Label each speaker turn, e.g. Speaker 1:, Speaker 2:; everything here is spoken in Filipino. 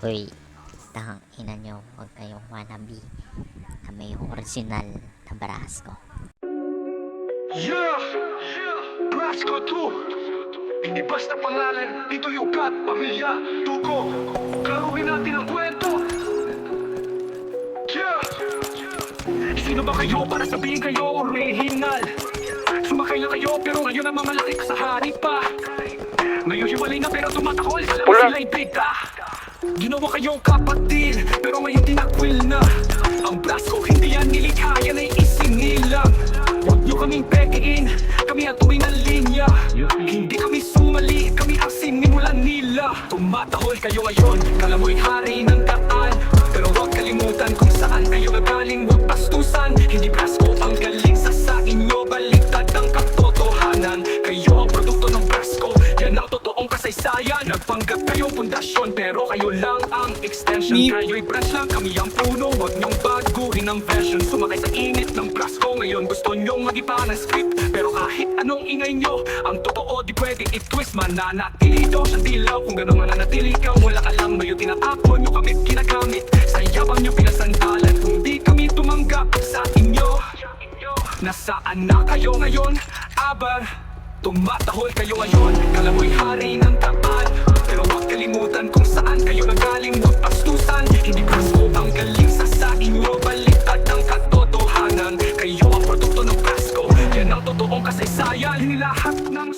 Speaker 1: Hoy, tang ina nyo, huwag kayong wannabe. Kami yung original na Barasco.
Speaker 2: Yeah! Yeah! Brasco 2 Hindi basta pangalan, ito yung kat, pamilya, tugo Klaruhin natin ang kwento Yeah! Sino ba kayo para sabihin kayo original? Sumakay na kayo pero ngayon ang mamalaki ka sa hanip pa Ngayon hiwalay na pero tumatakol Alam sila'y bigta Ginawa kayong kapatid pero ngayon tinakwil na. Ang Brasco hindi yan nilikha yan ay isinilang Huwag nyo kaming pekein, kami ang tuwing ng linya Hindi kami sumali, kami ang sinimulan nila. Tumatahol kayo ngayon, kala mo'y hari ng daan kasaysayan Nagpanggap kayong pundasyon Pero kayo lang ang extension. Kayo'y branch lang, kami ang puno. Huwag niyong baguhin ang version. Sumakay sa init ng Brasco Ngayon gusto niyong mag-iba ng script. Pero kahit anong ingay niyo Ang totoo di pwede i-twist. Mananatili daw sa dilaw. Kung gano'ng mananatili ka Wala ka lang. Ngayon tinatapon Yung kami ginagamit. Sa yabang niyo pinasandalan. Kung di kami tumanggap sa inyo Nasaan na kayo ngayon? Aber Tumatahol kayo ngayon, kalamoy hari ng tapat. Pero huwag kalimutan kung saan kayo nagaling. Huwag pastusan, hindi Pasko ang galing sa sa inyo Baliktad ang katotohanan, kayo ang produkto ng Pasko. Yan ang totoong kasaysayan, lahat ng